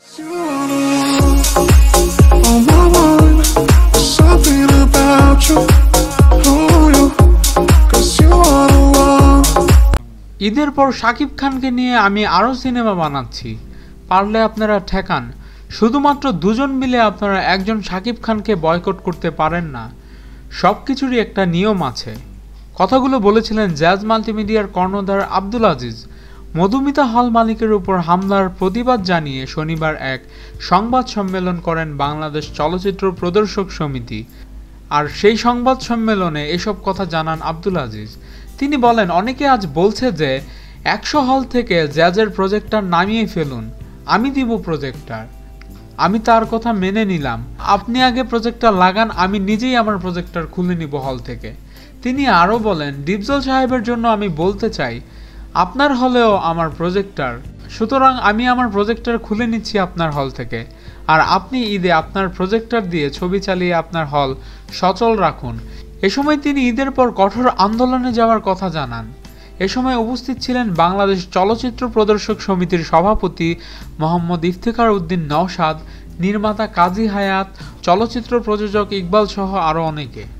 ঈদের পর শাকিব খানকে নিয়ে আমি আরও সিনেমা বানাচ্ছি। পারলে আপনারা ঠেকান। শুধুমাত্র দুজন মিলে আপনারা একজন শাকিব খানকে বয়কট করতে পারেন না। সব কিছুরই একটা নিয়ম আছে। কথাগুলো বলেছিলেন জ্যাজ মাল্টিমিডিয়ার কর্ণধার আব্দুল আজিজ। মধুমিতা হল মালিকের উপর হামলার প্রতিবাদ জানিয়ে শনিবার এক সংবাদ সম্মেলন করেন বাংলাদেশ চলচ্চিত্র প্রদর্শক সমিতি। আর সেই সংবাদ সম্মেলনে এসব কথা জানান আব্দুল আজিজ। তিনি বলেন, অনেকে আজ বলছে যে একশো হল থেকে জ্যাজের প্রজেক্টার নামিয়ে ফেলুন। আমি দিব প্রজেক্টার। আমি তার কথা মেনে নিলাম। আপনি আগে প্রজেক্টর লাগান, আমি নিজেই আমার প্রজেক্টার খুলে নিব হল থেকে। তিনি আরও বলেন, ডিপজল সাহেবের জন্য আমি বলতে চাই আপনার হলেও আমার প্রজেক্টার। সুতরাং আমি আমার প্রজেক্টার খুলে নিচ্ছি আপনার হল থেকে। আর আপনি ঈদে আপনার প্রজেক্টার দিয়ে ছবি চালিয়ে আপনার হল সচল রাখুন। এ সময় তিনি ঈদের পর কঠোর আন্দোলনে যাওয়ার কথা জানান। এ সময় উপস্থিত ছিলেন বাংলাদেশ চলচ্চিত্র প্রদর্শক সমিতির সভাপতি মোহাম্মদ ইফতেখার উদ্দিন নওশাদ, নির্মাতা কাজী হায়াত, চলচ্চিত্র প্রযোজক ইকবাল সহ আরও অনেকে।